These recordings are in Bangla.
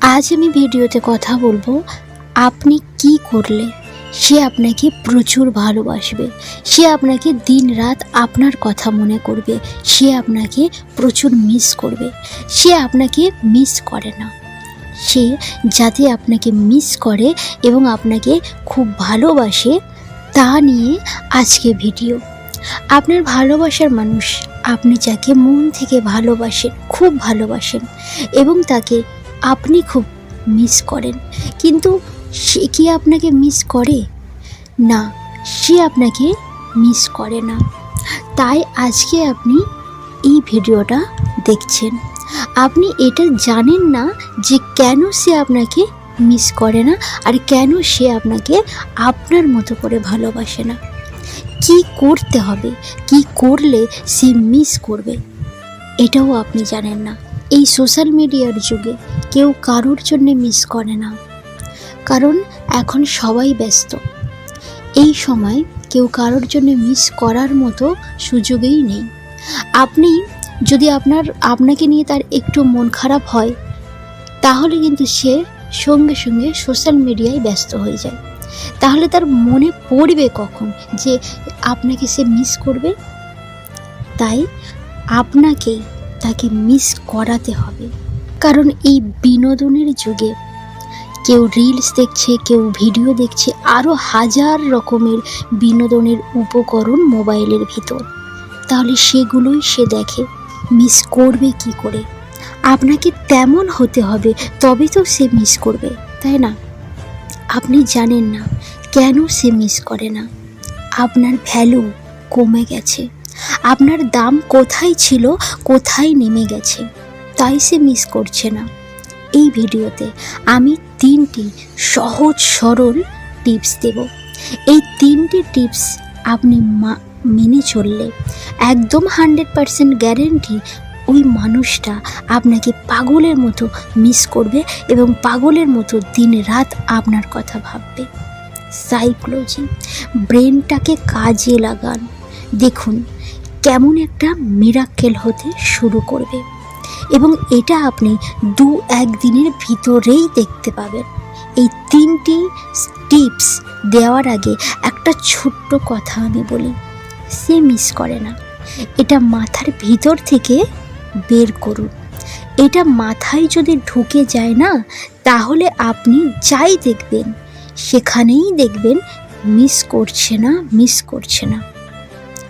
আজ আমি ভিডিওতে কথা বলব আপনি কি করলে সে আপনাকে প্রচুর ভালোবাসবে, সে আপনাকে দিন রাত আপনার কথা মনে করবে, সে আপনাকে প্রচুর মিস করবে, সে আপনাকে মিস করে না। সে যাতে আপনাকে মিস করে এবং আপনাকে খুব ভালোবাসে তা নিয়ে আজকে ভিডিও। আপনার ভালোবাসার মানুষ আপনি যাকে মন থেকে ভালোবাসেন, খুব ভালোবাসেন এবং তাকে আপনি খুব মিস করেন। কিন্তু সে কি আপনাকে মিস করে? না, সে আপনাকে মিস করে না। তাই আজকে আপনি এই ভিডিওটা দেখছেন। আপনি এটা জানেন না যে কেন সে আপনাকে মিস করে না আর কেন সে আপনাকে আপনার মতো করে ভালোবাসে না। কি করতে হবে? কি করলে সে মিস করবে? এটাও আপনি জানেন না। এই সোশ্যাল মিডিয়ার যুগে কেউ কারোর জন্যে মিস করে না। কারণ এখন সবাই ব্যস্ত। এই সময় কেউ কারোর জন্য মিস করার মতো সুযোগেই নেই। আপনি যদি আপনার, আপনাকে নিয়ে তার একটু মন খারাপ হয়, তাহলে কিন্তু সে সঙ্গে সঙ্গে সোশ্যাল মিডিয়ায় ব্যস্ত হয়ে যায়। তাহলে তার মনে পড়বে কখন যে আপনাকে সে মিস করবে? তাই আপনাকেই তাকে মিস করাতে হবে। কারণ এই বিনোদনের যুগে কেউ রিলস দেখছে, কেউ ভিডিও দেখছে আরও হাজার রকমের বিনোদনের উপকরণ মোবাইলের ভিতর। তাহলে সেগুলোই সে দেখে মিস করবে কি করে? আপনাকে তেমন হতে হবে, তবে তো সে মিস করবে, তাই না? আপনি জানেন না কেন সে মিস করে না। আপনার ভ্যালু কমে গেছে। আপনার দাম কোথায় ছিল, কোথায় নেমে গেছে, তাই সে মিস করছে না। এই ভিডিওতে আমি তিনটি সহজ সরল টিপস দেব। এই তিনটি টিপস আপনি মেনে চললে একদম হান্ড্রেড পারসেন্ট গ্যারেন্টি ওই মানুষটা আপনাকে পাগলের মতো মিস করবে এবং পাগলের মতো দিন রাত আপনার কথা ভাববে। সাইকোলজি ব্রেনটাকে কাজে লাগান। দেখুন কেমন একটা মিরাক্কেল হতে শুরু করবে। এবং এটা আপনি দু একদিনের ভিতরেই দেখতে পাবেন। এই তিনটি টিপস দেওয়ার আগে একটা ছোট্ট কথা আমি বলি। সে মিস করে না। এটা মাথার ভিতর থেকে বের করুন। এটা মাথায় যদি ঢুকে যায় না, তাহলে আপনি যাই দেখবেন, সেখানেই দেখবেন মিস করছে না মিস করছে না।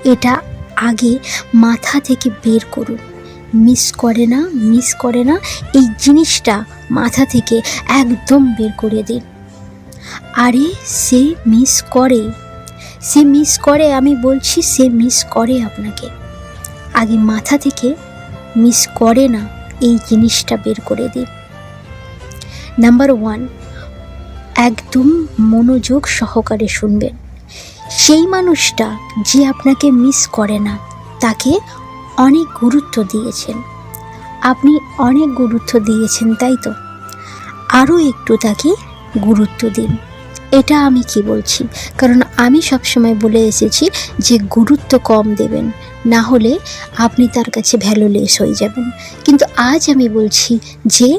এটা আগে মাথা থেকে বের করুন। মিস করে না, মিস করে না, এই জিনিসটা মাথা থেকে একদম বের করে দিন। আরে, সে মিস করে। সে মিস করে, আমি বলছি সে মিস করে আপনাকে। আগে মাথা থেকে মিস করে না, এই জিনিসটা বের করে দিন। নাম্বার ওয়ান, একদম মনোযোগ সহকারে শুনবেন। সেই মানুষটা যে আপনাকে মিস করে না, তাকে অনেক গুরুত্ব দিয়েছেন। আপনি অনেক গুরুত্ব দিয়েছেন, তাই তো? আরও একটু তাকে গুরুত্ব দিন। এটা আমি কি বলছি? কারণ আমি সবসময় বলে এসেছি যে গুরুত্ব কম দেবেন, না হলে আপনি তার কাছে ভ্যালুলেস হয়ে যাবেন। কিন্তু আজ আমি বলছি যে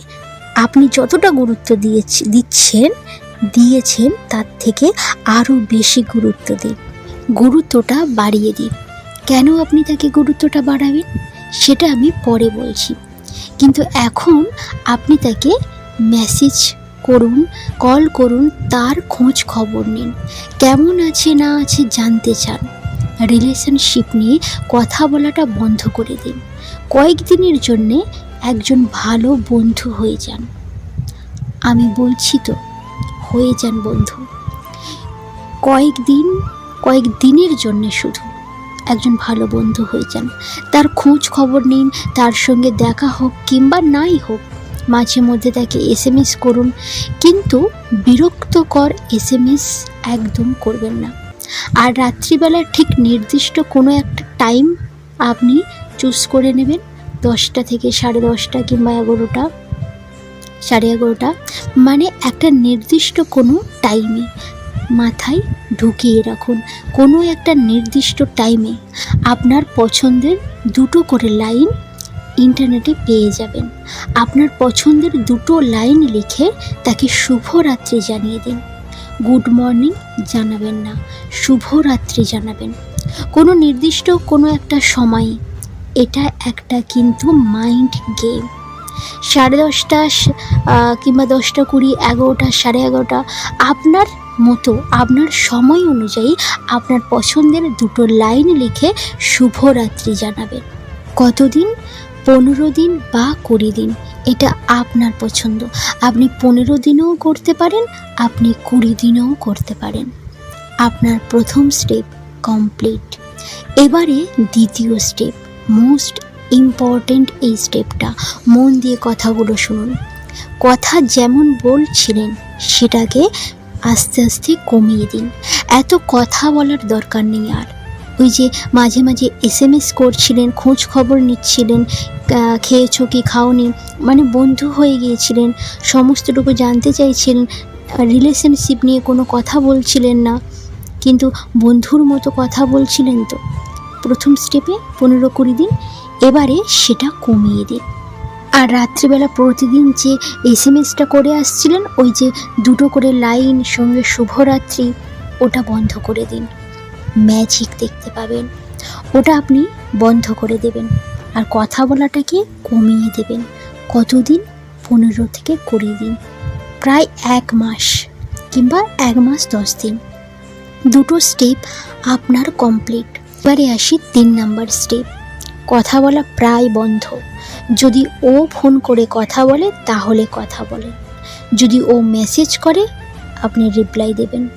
আপনি যতটা গুরুত্ব দিয়েছি, দিচ্ছেন দিয়েছেন, তার থেকে আরও বেশি গুরুত্ব দিন। গুরুত্বটা বাড়িয়ে দিন। কেন আপনি তাকে গুরুত্বটা বাড়াবেন? সেটা আমি পরে বলছি। কিন্তু এখন আপনি তাকে মেসেজ করুন কল করুন, তার খোঁজ খবর নিন। কেমন আছে, না আছে জানতে চান। রিলেশনশিপ নিয়ে কথা বলাটা বন্ধ করে দিন। কয়েকদিনের জন্যে একজন ভালো বন্ধু হয়ে যান। আমি বলছি তো হয়ে যান বন্ধু। কয়েকদিন কয়েক দিনের জন্যে শুধু একজন ভালো বন্ধু হয়ে যান। তার খোঁজ খবর নিন, তার সঙ্গে দেখা হোক কিংবা নাই হোক, মাঝে মধ্যে তাকে এস এম এস করুন। কিন্তু বিরক্তকর এস এম এস একদম করবেন না। আর রাত্রিবেলা ঠিক নির্দিষ্ট কোনো একটা টাইম আপনি চুজ করে নেবেন, দশটা থেকে সাড়ে দশটা কিংবা এগারোটা। সাড়ে এগারোটা মানে একটা নির্দিষ্ট কোনো টাইমে মাথায় ঢুকিয়ে রাখুন। কোনো একটা নির্দিষ্ট টাইমে আপনার পছন্দের দুটো করে লাইন ইন্টারনেটে পেয়ে যাবেন। আপনার পছন্দের দুটো লাইন লিখে তাকে শুভরাত্রি জানিয়ে দিন। গুড মর্নিং জানাবেন না, শুভরাত্রি জানাবেন। কোনো নির্দিষ্ট কোনো একটা সময়ে, এটা একটা কিন্তু মাইন্ড গেম সাড়ে দশটা কিংবা দশটা কুড়ি, এগারোটা, সাড়ে এগারোটা, আপনার মতো, আপনার সময় অনুযায়ী আপনার পছন্দের দুটো লাইন লিখে শুভরাত্রি জানাবেন। কতদিন? পনেরো দিন বা কুড়ি দিন, এটা আপনার পছন্দ। আপনি পনেরো দিনেও করতে পারেন, আপনি কুড়ি দিনেও করতে পারেন। আপনার প্রথম স্টেপ কমপ্লিট এবারে দ্বিতীয় স্টেপ মোস্ট ইম্পর্ট্যান্ট এই স্টেপটা মন দিয়ে কথাগুলো শুনুন। কথা যেমন বলছিলেন, সেটাকে আস্তে আস্তে কমিয়ে দিন। এত কথা বলার দরকার নেই আর। ওই যে মাঝে মাঝে এস এম এস করছিলেন খোঁজ খবর নিচ্ছিলেন খেয়েছো কি খাওনি? মানে বন্ধু হয়ে গিয়েছিলেন, সমস্তটুকু জানতে চাইছিলেন রিলেশনশিপ নিয়ে কোনো কথা বলছিলেন না। কিন্তু বন্ধুর মতো কথা বলছিলেন তো। প্রথম স্টেপে পনেরো কুড়ি দিন এবারে সেটা কমিয়ে দিন। আর রাত্রিবেলা প্রতিদিন যে এস এম এসটা করে আসছিলেন, ওই যে দুটো করে লাইন, সঙ্গে শুভরাত্রি, ওটা বন্ধ করে দিন। ম্যাজিক দেখতে পাবেন। ওটা আপনি বন্ধ করে দেবেন। আর কথা বলাটাকে কমিয়ে দেবেন। কতদিন? পনেরো থেকে কুড়ি দিন। প্রায় এক মাস কিংবা এক মাস দশ দিন। দুটো স্টেপ আপনার কমপ্লিট। এবারে আসি তিন নাম্বার স্টেপ। কথা বলা প্রায় বন্ধ। যদি ও ফোন করে কথা বলে, তাহলে কথা বলেন যদি ও মেসেজ করে, আপনি রিপ্লাই দেবেন।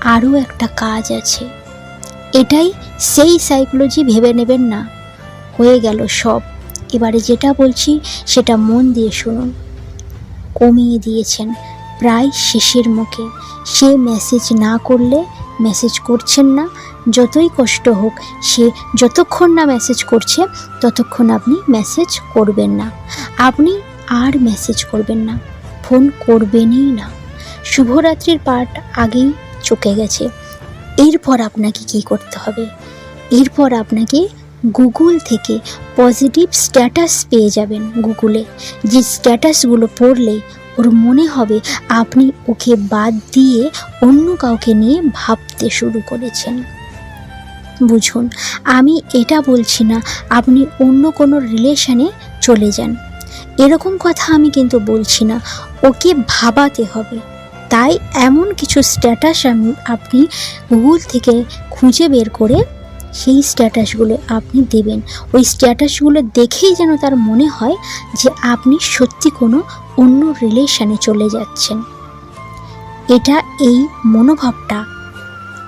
আরও একটা কাজ আছে। এটাই সেই সাইকোলজি ভেবে নেবেন না। হয়ে গেল সব। এবারে যেটা বলছি, সেটা মন দিয়ে শুনুন। কমিয়ে দিয়েছেন। প্রায় শেষের মুখে। সে মেসেজ না করলে মেসেজ করছেন না। যতই কষ্ট হোক, সে যতক্ষণ না মেসেজ করছে, ততক্ষণ আপনি মেসেজ করবেন না। আপনি আর মেসেজ করবেন না। ফোন করবেনই না। শুভরাত্রির পার্ট আগেই চুকে গেছে। এরপর আপনাকে কি করতে হবে? এরপর আপনাকে গুগল থেকে পজিটিভ স্ট্যাটাস পেয়ে যাবেন গুগলে। যে স্ট্যাটাসগুলো পড়লে ওর মনে হবে আপনি ওকে বাদ দিয়ে অন্য কাউকে নিয়ে ভাবতে শুরু করেছেন। বুঝুন, আমি এটা বলছি না, আপনি অন্য কোনো রিলেশনে চলে যান। এরকম কথা আমি কিন্তু বলছি না, ওকে ভাবাতে হবে। তাই এমন কিছু স্ট্যাটাস আমি আপনি গুগল থেকে খুঁজে বের করে সেই স্ট্যাটাসগুলো আপনি দেবেন। ওই স্ট্যাটাসগুলো দেখেই যেন তার মনে হয় যে আপনি সত্যি কোনো অন্য রিলেশনে চলে যাচ্ছেন। এটা এই মনোভাবটা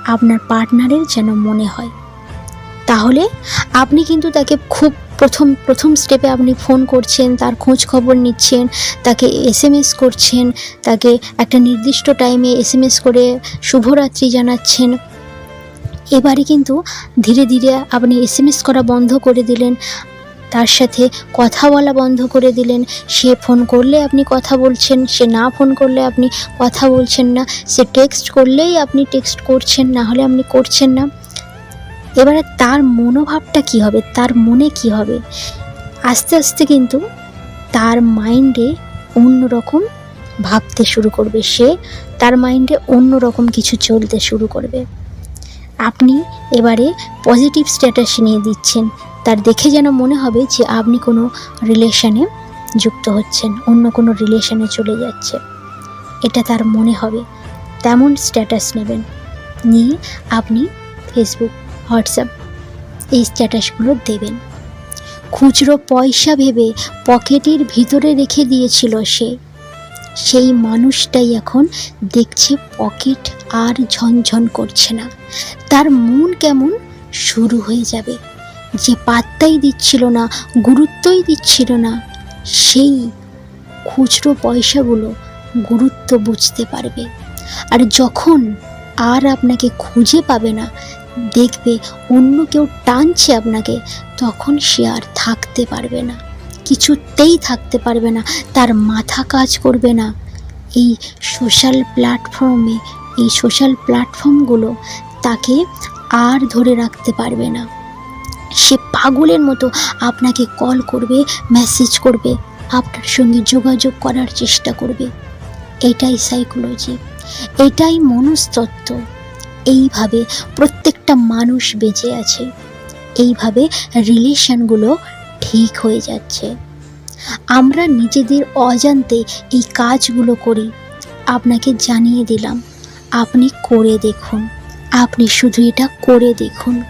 আপনার পার্টনারের যেন মনে হয়। তাহলে আপনি কিন্তু তাকে খুব প্রথম প্রথম স্টেপে আপনি ফোন করছেন, তার খোঁজ খবর নিচ্ছেন, তাকে এস এম এস করছেন, তাকে একটা নির্দিষ্ট টাইমে এস এম এস করে শুভরাত্রি জানাচ্ছেন। এবারে কিন্তু ধীরে ধীরে আপনি এস এম এস করা বন্ধ করে দিলেন। তার সাথে কথা বলা বন্ধ করে দিলেন। সে ফোন করলে আপনি কথা বলছেন, সে না ফোন করলে আপনি কথা বলছেন না, সে টেক্সট করলেই আপনি টেক্সট করছেন, না হলে আপনি করছেন না। এবারে তার মনোভাবটা কি হবে? তার মনে কি হবে? আস্তে আস্তে কিন্তু তার মাইন্ডে অন্যরকম ভাবতে শুরু করবে। সে তার মাইন্ডে অন্যরকম কিছু চলতে শুরু করবে। আপনি এবারে পজিটিভ স্ট্যাটাস নিয়ে দিচ্ছেন। তার দেখে যেন মনে হবে যে আপনি কোনো রিলেশনে যুক্ত হচ্ছেন, অন্য কোনো রিলেশনে চলে যাচ্ছে। এটা তার মনে হবে। তেমন স্ট্যাটাস নেবেন। নিয়ে আপনি ফেসবুক হোয়াটসঅ্যাপ এই স্ট্যাটাসগুলো দেবেন। খুচরো পয়সা ভেবে পকেটের ভিতরে রেখে দিয়েছিল সে। সেই মানুষটাই এখন দেখছে পকেট আর ঝনঝন করছে না। তার মন কেমন শুরু হয়ে যাবে। যে পাত্তাই দিচ্ছিল না, গুরুত্বই দিচ্ছিল না, সেই খুচরো পয়সাগুলো গুরুত্ব বুঝতে পারবে। আর যখন আর আপনাকে খুঁজে পাবে না, দেখবে অন্য কেউ টানছে আপনাকে, তখন সে আর থাকতে পারবে না, কিছুতেই থাকতে পারবে না, তার মাথা কাজ করবে না। এই সোশ্যাল প্ল্যাটফর্মে, এই সোশ্যাল প্ল্যাটফর্মগুলো তাকে আর ধরে রাখতে পারবে না। সে পাগলের মতো আপনাকে কল করবে মেসেজ করবে, আপনার সঙ্গে যোগাযোগ করার চেষ্টা করবে। এটাই সাইকোলজি এটাই মনস্তত্ত্ব। এইভাবে প্রত্যেকটা মানুষ বেঁচে আছে। এইভাবে রিলেশনগুলো ঠিক হয়ে যাচ্ছে। আমরা নিজেদের অজান্তে এই কাজগুলো করি। আপনাকে জানিয়ে দিলাম, আপনি করে দেখুন। আপনি শুধু এটা করে দেখুন।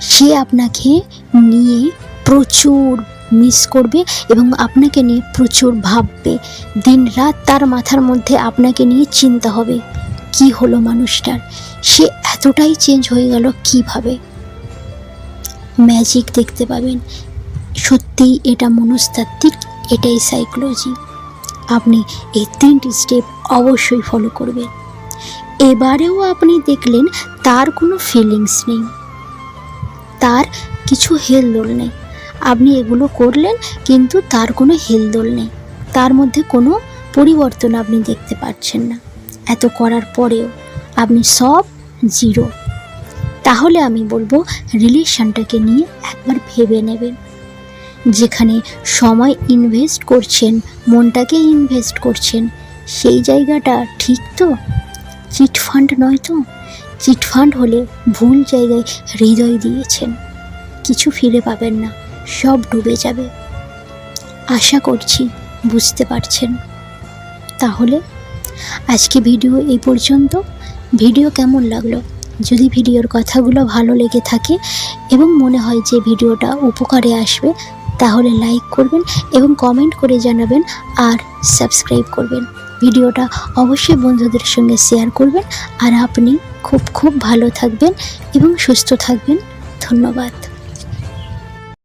সে আপনাকে নিয়ে প্রচুর মিস করবে এবং আপনাকে নিয়ে প্রচুর ভাববে। দিন রাত তার মাথার মধ্যে আপনাকে নিয়ে চিন্তা হবে, কি হলো মানুষটার? সে এতটাই চেঞ্জ হয়ে গেল কীভাবে? ম্যাজিক দেখতে পাবেন। সত্যিই এটা মনস্তাত্ত্বিক, এটাই সাইকোলজি আপনি এই তিনটি স্টেপ অবশ্যই ফলো করবেন। এবারেও আপনি দেখলেন তার কোনো ফিলিংস নেই। তার কিছু হেলদোল নেই। আপনি এগুলো করলেন, কিন্তু তার কোনো হেলদোল নেই। তার মধ্যে কোনো পরিবর্তন আপনি দেখতে পাচ্ছেন না। এত করার পরেও আপনি সব জিরো। তাহলে আমি বলব, রিলেশনটাকে নিয়ে একবার ভেবে নেবেন। যেখানে সময় ইনভেস্ট করছেন, মনটাকে ইনভেস্ট করছেন, সেই জায়গাটা ঠিক তো? চিটফান্ড নয় তো? চিটফান্ড হলে ভুল জায়গায় হৃদয় দিয়েছেন। কিছু ফিরে পাবেন না, সব ডুবে যাবে। আশা করছি বুঝতে পারছেন। তাহলে আজকে ভিডিও এই পর্যন্ত। ভিডিও কেমন লাগল? যদি ভিডিওর কথাগুলো ভালো লেগে থাকে এবং মনে হয় যে ভিডিওটা উপকারে আসবে, তাহলে লাইক করবেন এবং কমেন্ট করে জানাবেন আর সাবস্ক্রাইব করবেন। ভিডিওটা অবশ্যই বন্ধুদের সঙ্গে শেয়ার করবেন আর আপনি খুব খুব ভালো থাকবেন এবং সুস্থ থাকবেন। ধন্যবাদ।